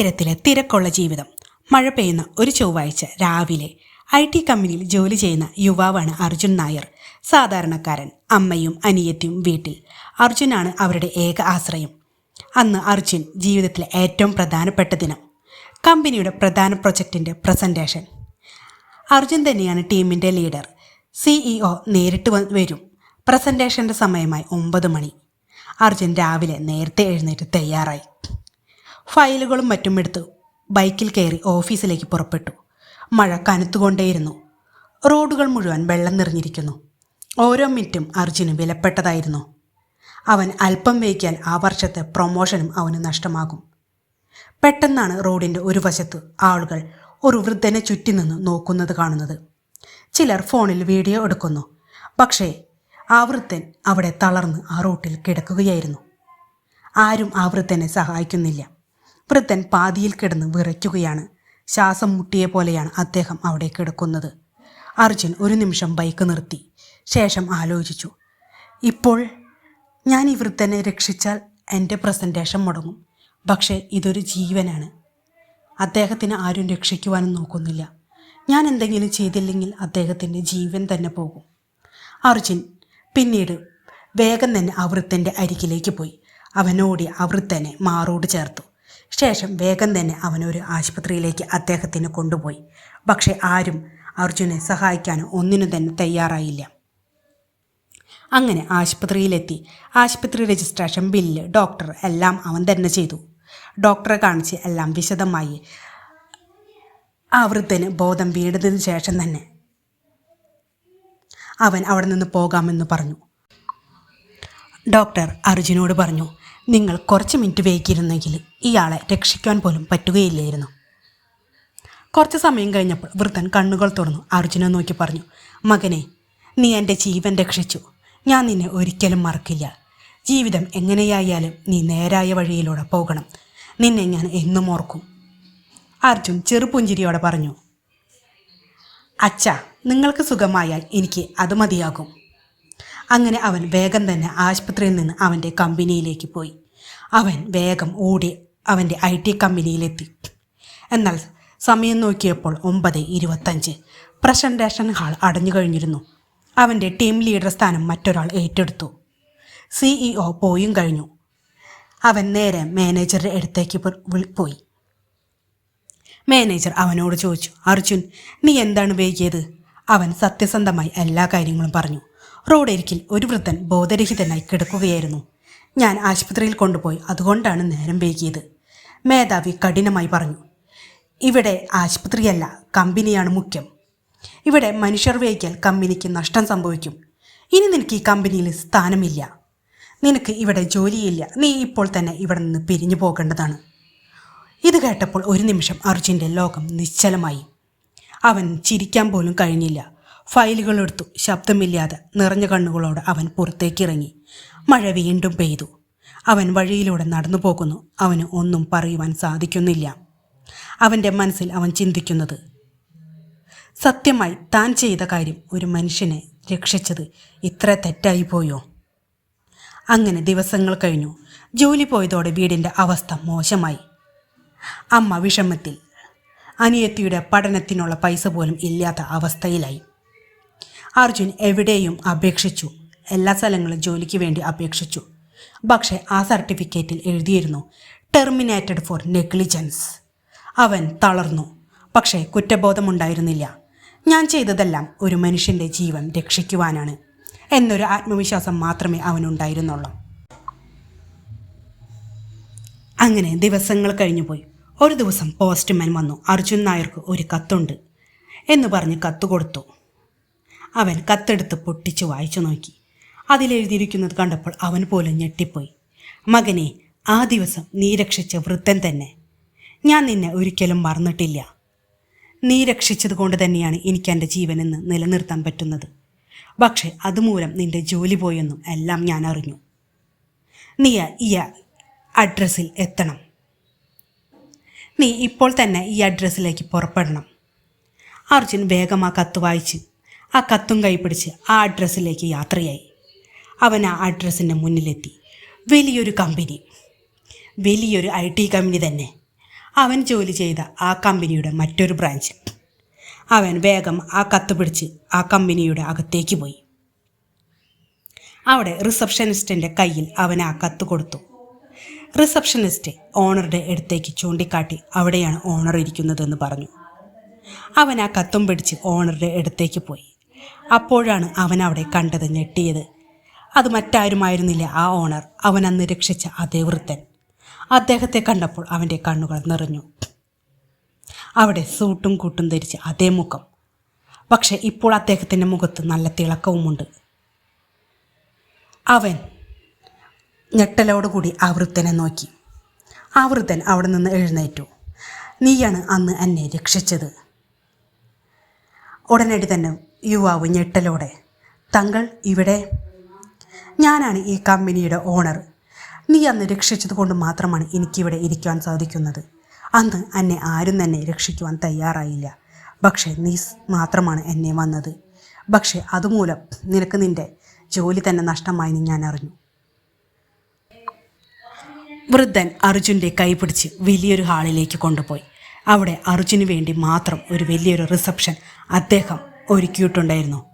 നഗരത്തിലെ തിരക്കുള്ള ജീവിതം. മഴ പെയ്യുന്ന ഒരു ചൊവ്വാഴ്ച രാവിലെ ഐ ടി കമ്പനിയിൽ ജോലി ചെയ്യുന്ന യുവാവാണ് അർജുൻ നായർ. സാധാരണക്കാരൻ അമ്മയും അനിയത്തിയും വീട്ടിൽ. അർജുനാണ് അവരുടെ ഏക ആശ്രയം. അന്ന് അർജുൻ ജീവിതത്തിലെ ഏറ്റവും പ്രധാനപ്പെട്ട ദിനം. കമ്പനിയുടെ പ്രധാന പ്രൊജക്റ്റിന്റെ പ്രസന്റേഷൻ അർജുൻ തന്നെയാണ് ടീമിന്റെ ലീഡർ. സിഇഒ നേരിട്ട് വരും. പ്രസന്റേഷന്റെ സമയമായി ഒമ്പത് മണി. അർജുൻ രാവിലെ നേരത്തെ എഴുന്നേറ്റ് തയ്യാറായി. ഫയലുകളും മറ്റും എടുത്ത് ബൈക്കിൽ കയറി ഓഫീസിലേക്ക് പുറപ്പെട്ടു. മഴ കനത്തുകൊണ്ടേയിരുന്നു. റോഡുകൾ മുഴുവൻ വെള്ളം നിറഞ്ഞിരിക്കുന്നു. ഓരോ മിനിറ്റും അർജുന് വിലപ്പെട്ടതായിരുന്നു. അവൻ അല്പം വൈകിയാൽ ആ വർഷത്തെ പ്രൊമോഷനും അവന് നഷ്ടമാകും. പെട്ടെന്നാണ് റോഡിന്റെ ഒരു വശത്ത് ആളുകൾ ഒരു വൃദ്ധനെ ചുറ്റി നിന്ന് നോക്കുന്നത് കാണുന്നത്. ചിലർ ഫോണിൽ വീഡിയോ എടുക്കുന്നു. പക്ഷേ ആ വൃദ്ധൻ അവിടെ തളർന്ന് ആ റോട്ടിൽ കിടക്കുകയായിരുന്നു. ആരും ആ വൃദ്ധനെ സഹായിക്കുന്നില്ല. വൃദ്ധൻ പാതിയിൽ കിടന്ന് വിറയ്ക്കുകയാണ്. ശ്വാസം മുട്ടിയ പോലെയാണ് അദ്ദേഹം അവിടെ കിടക്കുന്നത്. അർജുൻ ഒരു നിമിഷം ബൈക്ക് നിർത്തി. ശേഷം ആലോചിച്ചു. ഇപ്പോൾ ഞാൻ ഈ വൃദ്ധനെ രക്ഷിച്ചാൽ എന്റെ പ്രസന്റേഷൻ മുടങ്ങും. പക്ഷേ ഇതൊരു ജീവനാണ്. അദ്ദേഹത്തിന് ആരും രക്ഷിക്കുവാനും നോക്കുന്നില്ല. ഞാൻ എന്തെങ്കിലും ചെയ്തില്ലെങ്കിൽ അദ്ദേഹത്തിന്റെ ജീവൻ തന്നെ പോകും. അർജുൻ പിന്നീട് വേഗം തന്നെ ആ വൃത്തന്റെ അരികിലേക്ക് പോയി. അവനോടി ആ വൃത്തനെ മാറോട് ചേർത്തു. ശേഷം വേഗം തന്നെ അവനൊരു ആശുപത്രിയിലേക്ക് അദ്ദേഹത്തിന് കൊണ്ടുപോയി. പക്ഷേ ആരും അർജുനെ സഹായിക്കാനോ ഒന്നിനും തന്നെ തയ്യാറായില്ല. അങ്ങനെ ആശുപത്രിയിലെത്തി. ആശുപത്രി രജിസ്ട്രേഷൻ ബില്ല് ഡോക്ടർ എല്ലാം അവൻ തന്നെ ചെയ്തു. ഡോക്ടറെ കാണിച്ച് എല്ലാം വിശദമായി ആ വൃദ്ധന് ബോധം വീണതിന് ശേഷം തന്നെ അവൻ അവിടെ നിന്ന് പോകാമെന്ന് പറഞ്ഞു. ഡോക്ടർ അർജുനോട് പറഞ്ഞു നിങ്ങൾ കുറച്ച് മിനിറ്റ് വൈകിയിരുന്നെങ്കിൽ ഇയാളെ രക്ഷിക്കാൻ പോലും പറ്റുകയില്ലായിരുന്നു. കുറച്ച് സമയം കഴിഞ്ഞപ്പോൾ വൃദ്ധൻ കണ്ണുകൾ തുറന്നു. അർജുനെ നോക്കി പറഞ്ഞു മകനെ നീ എന്റെ ജീവൻ രക്ഷിച്ചു. ഞാൻ നിന്നെ ഒരിക്കലും മറക്കില്ല. ജീവിതം എങ്ങനെയായാലും നീ നേരായ വഴിയിലൂടെ പോകണം. നിന്നെ ഞാൻ എന്നും ഓർക്കും. അർജുൻ ചെറുപുഞ്ചിരിയോടെ പറഞ്ഞു അച്ഛ നിങ്ങൾക്ക് സുഖമായാൽ എനിക്ക് അത് മതിയാകും. അങ്ങനെ അവൻ വേഗം തന്നെ ആശുപത്രിയിൽ നിന്ന് അവന്റെ കമ്പനിയിലേക്ക് പോയി. അവൻ വേഗം ഓടി അവന്റെ ഐ ടി കമ്പനിയിലെത്തി. എന്നാൽ സമയം നോക്കിയപ്പോൾ ഒമ്പത് ഇരുപത്തഞ്ച്. പ്രസന്റേഷൻ ഹാൾ അടഞ്ഞു കഴിഞ്ഞിരുന്നു. അവന്റെ ടീം ലീഡർ സ്ഥാനം മറ്റൊരാൾ ഏറ്റെടുത്തു. സിഇഒ പോയും കഴിഞ്ഞു. അവൻ നേരെ മാനേജറുടെ അടുത്തേക്ക് പോയി. മാനേജർ അവനോട് ചോദിച്ചു അർജുൻ നീ എന്താണ് വൈകിയത്? അവൻ സത്യസന്ധമായി എല്ലാ കാര്യങ്ങളും പറഞ്ഞു. റോഡരികിൽ ഒരു വൃദ്ധൻ ബോധരഹിതനായി കിടക്കുകയായിരുന്നു. ഞാൻ ആശുപത്രിയിൽ കൊണ്ടുപോയി അതുകൊണ്ടാണ് നേരം വൈകിയത്. മേധാവി കഠിനമായി പറഞ്ഞു ഇവിടെ ആശുപത്രിയല്ല കമ്പനിയാണ് മുഖ്യം. ഇവിടെ മനുഷ്യർ വൈകിയാൽ കമ്പനിക്ക് നഷ്ടം സംഭവിക്കും. ഇനി നിനക്ക് ഈ കമ്പനിയിൽ സ്ഥാനമില്ല. നിനക്ക് ഇവിടെ ജോലിയില്ല. നീ ഇപ്പോൾ തന്നെ ഇവിടെ നിന്ന് പിരിഞ്ഞു പോകേണ്ടതാണ്. ഇത് കേട്ടപ്പോൾ ഒരു നിമിഷം അർജുന്റെ ലോകം നിശ്ചലമായി. അവൻ ചിരിക്കാൻ പോലും കഴിഞ്ഞില്ല. ഫയലുകൾ എടുത്തു ശബ്ദമില്ലാതെ നിറഞ്ഞ കണ്ണുകളോട് അവൻ പുറത്തേക്കിറങ്ങി. മഴ വീണ്ടും പെയ്തു. അവൻ വഴിയിലൂടെ നടന്നു പോകുന്നു. അവന് ഒന്നും പറയുവാൻ സാധിക്കുന്നില്ല. അവന്റെ മനസ്സിൽ അവൻ ചിന്തിക്കുന്നത് സത്യമായി താൻ ചെയ്ത കാര്യം ഒരു മനുഷ്യനെ രക്ഷിച്ചത് ഇത്ര തെറ്റായി പോയോ? അങ്ങനെ ദിവസങ്ങൾ കഴിഞ്ഞു. ജോലി പോയതോടെ വീടിന്റെ അവസ്ഥ മോശമായി. അമ്മ വിഷമത്തിൽ അനിയത്തിയുടെ പഠനത്തിനുള്ള പൈസ പോലും ഇല്ലാത്ത അവസ്ഥയിലായി. അർജുൻ എവിടെയും അപേക്ഷിച്ചു. എല്ലാ സ്ഥലങ്ങളും ജോലിക്ക് വേണ്ടി അപേക്ഷിച്ചു. പക്ഷേ ആ സർട്ടിഫിക്കറ്റിൽ എഴുതിയിരുന്നു ടെർമിനേറ്റഡ് ഫോർ നെഗ്ലിജൻസ് അവൻ തളർന്നു. പക്ഷേ കുറ്റബോധമുണ്ടായിരുന്നില്ല. ഞാൻ ചെയ്തതെല്ലാം ഒരു മനുഷ്യന്റെ ജീവൻ രക്ഷിക്കുവാനാണ് എന്നൊരു ആത്മവിശ്വാസം മാത്രമേ അവനുണ്ടായിരുന്നുള്ളൂ. അങ്ങനെ ദിവസങ്ങൾ കഴിഞ്ഞുപോയി ഒരു ദിവസം പോസ്റ്റ്മാൻ വന്നു. അർജുൻ നായർക്ക് ഒരു കത്തുണ്ട് എന്ന് പറഞ്ഞ് കത്ത് കൊടുത്തു. അവൻ കത്തെടുത്ത് പൊട്ടിച്ച് വായിച്ചു നോക്കി. അതിലെഴുതിയിരിക്കുന്നത് കണ്ടപ്പോൾ അവൻ പോലും ഞെട്ടിപ്പോയി. മകനെ ആ ദിവസം നീ രക്ഷിച്ച വൃദ്ധൻ തന്നെ. ഞാൻ നിന്നെ ഒരിക്കലും മറന്നിട്ടില്ല. നീ രക്ഷിച്ചത് കൊണ്ട് തന്നെയാണ് എനിക്ക് എന്റെ ജീവനെന്ന് നിലനിർത്താൻ പറ്റുന്നത്. പക്ഷേ അതുമൂലം നിന്റെ ജോലി പോയെന്നും എല്ലാം ഞാൻ അറിഞ്ഞു. നീ ഈ അഡ്രസ്സിൽ എത്തണം. നീ ഇപ്പോൾ തന്നെ ഈ അഡ്രസ്സിലേക്ക് പുറപ്പെടണം. അർജുൻ വേഗം ആ കത്ത് വായിച്ച് ആ കത്തും കൈപ്പിടിച്ച് ആ അഡ്രസ്സിലേക്ക് യാത്രയായി. അവൻ ആ അഡ്രസ്സിന്റെ മുന്നിലെത്തി. വലിയൊരു കമ്പനി. വലിയൊരു ഐ ടി കമ്പനി തന്നെ. അവൻ ജോലി ചെയ്ത ആ കമ്പനിയുടെ മറ്റൊരു ബ്രാഞ്ച്. അവൻ വേഗം ആ കത്ത് പിടിച്ച് ആ കമ്പനിയുടെ അകത്തേക്ക് പോയി. അവിടെ റിസപ്ഷനിസ്റ്റിന്റെ കയ്യിൽ അവൻ ആ കത്ത് കൊടുത്തു. റിസപ്ഷനിസ്റ്റ് ഓണറുടെ അടുത്തേക്ക് ചൂണ്ടിക്കാട്ടി അവിടെയാണ് ഓണർ ഇരിക്കുന്നതെന്ന് പറഞ്ഞു. അവൻ ആ കത്തും പിടിച്ച് ഓണറുടെ അടുത്തേക്ക് പോയി. അപ്പോഴാണ് അവൻ അവിടെ കണ്ടത് ഞെട്ടിയത്. അത് മറ്റാരുമായിരുന്നില്ല ആ ഓണർ. അവൻ അന്ന് രക്ഷിച്ച അതേ വൃത്തൻ അദ്ദേഹത്തെ കണ്ടപ്പോൾ അവന്റെ കണ്ണുകൾ നിറഞ്ഞു. അവിടെ സൂട്ടും കൂട്ടും ധരിച്ച് അതേ മുഖം. പക്ഷേ ഇപ്പോൾ അദ്ദേഹത്തിന്റെ മുഖത്ത് നല്ല തിളക്കവുമുണ്ട്. അവൻ ഞെട്ടലോടുകൂടി ആ വൃത്തനെ നോക്കി. ആ വൃത്തൻ അവിടെ നിന്ന് എഴുന്നേറ്റു. നീയാണ് അന്ന് എന്നെ രക്ഷിച്ചത്. ഉടനടി തന്നെ യുവാവ് ഞെട്ടലോടെ തങ്ങൾ ഇവിടെ? ഞാനാണ് ഈ കമ്പനിയുടെ ഓണർ. നീ അന്ന് രക്ഷിച്ചത് കൊണ്ട് മാത്രമാണ് എനിക്കിവിടെ ഇരിക്കുവാൻ സാധിക്കുന്നത്. അന്ന് എന്നെ ആരും തന്നെ രക്ഷിക്കുവാൻ തയ്യാറായില്ല. പക്ഷേ നീ മാത്രമാണ് എന്നെ വന്നത്. പക്ഷേ അതുമൂലം നിനക്ക് നിന്റെ ജോലി തന്നെ നഷ്ടമായി എന്ന് ഞാൻ അറിഞ്ഞു. വൃദ്ധൻ അർജുന്റെ കൈപിടിച്ച് വലിയൊരു ഹാളിലേക്ക് കൊണ്ടുപോയി. അവിടെ അർജുന് വേണ്ടി മാത്രം ഒരു വലിയൊരു റിസപ്ഷൻ അദ്ദേഹം ഒരുക്കിയിട്ടുണ്ടായിരുന്നു.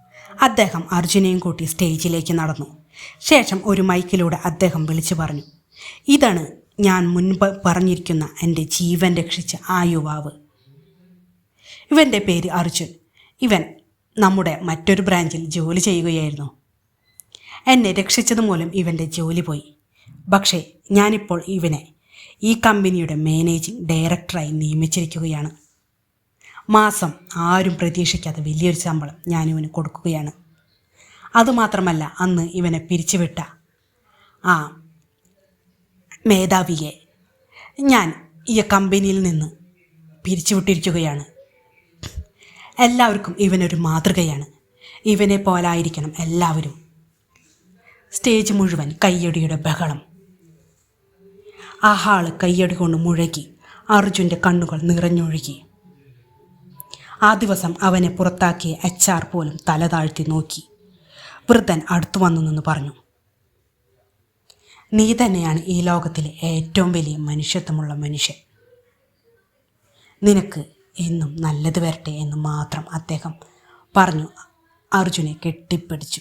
അദ്ദേഹം അർജുനെയും കൂട്ടി സ്റ്റേജിലേക്ക് നടന്നു. ശേഷം ഒരു മൈക്കിലൂടെ അദ്ദേഹം വിളിച്ചു പറഞ്ഞു ഇതാണ് ഞാൻ മുൻപ് പറഞ്ഞിരിക്കുന്ന എന്റെ ജീവൻ രക്ഷിച്ച ആ യുവാവ്. ഇവന്റെ പേര് അർജുൻ. ഇവൻ നമ്മുടെ മറ്റൊരു ബ്രാഞ്ചിൽ ജോലി ചെയ്യുകയായിരുന്നു. എന്നെ രക്ഷിച്ചത് മൂലം ഇവന്റെ ജോലി പോയി. പക്ഷേ ഞാനിപ്പോൾ ഇവനെ ഈ കമ്പനിയുടെ മാനേജിംഗ് ഡയറക്ടറായി നിയമിച്ചിരിക്കുകയാണ്. മാസം ആരും പ്രതീക്ഷിക്കാത്ത വലിയൊരു ശമ്പളം ഞാനിവന് കൊടുക്കുകയാണ്. അതുമാത്രമല്ല അന്ന് ഇവനെ പിരിച്ചുവിട്ട ആ മേധാവിയെ ഞാൻ ഈ കമ്പനിയിൽ നിന്ന് പിരിച്ചുവിട്ടിരിക്കുകയാണ്. എല്ലാവർക്കും ഇവനൊരു മാതൃകയാണ്. ഇവനെ പോലായിരിക്കണം എല്ലാവരും. സ്റ്റേജ് മുഴുവൻ കയ്യടിയുടെ ബഹളം. ആ ഹാൾ കയ്യടി കൊണ്ട് മുഴകി അർജുന്റെ കണ്ണുകൾ നിറഞ്ഞൊഴുകി. ആ ദിവസം അവനെ പുറത്താക്കിയ എച്ച് ആർ പോലും തല താഴ്ത്തി നോക്കി. വൃദ്ധൻ അടുത്തു വന്നു നിന്ന് പറഞ്ഞു നീ തന്നെയാണ് ഈ ലോകത്തിലെ ഏറ്റവും വലിയ മനുഷ്യത്വമുള്ള മനുഷ്യൻ. നിനക്ക് എന്നും നല്ലത് വരട്ടെ എന്ന് മാത്രം അദ്ദേഹം പറഞ്ഞു. അർജുനെ കെട്ടിപ്പിടിച്ചു.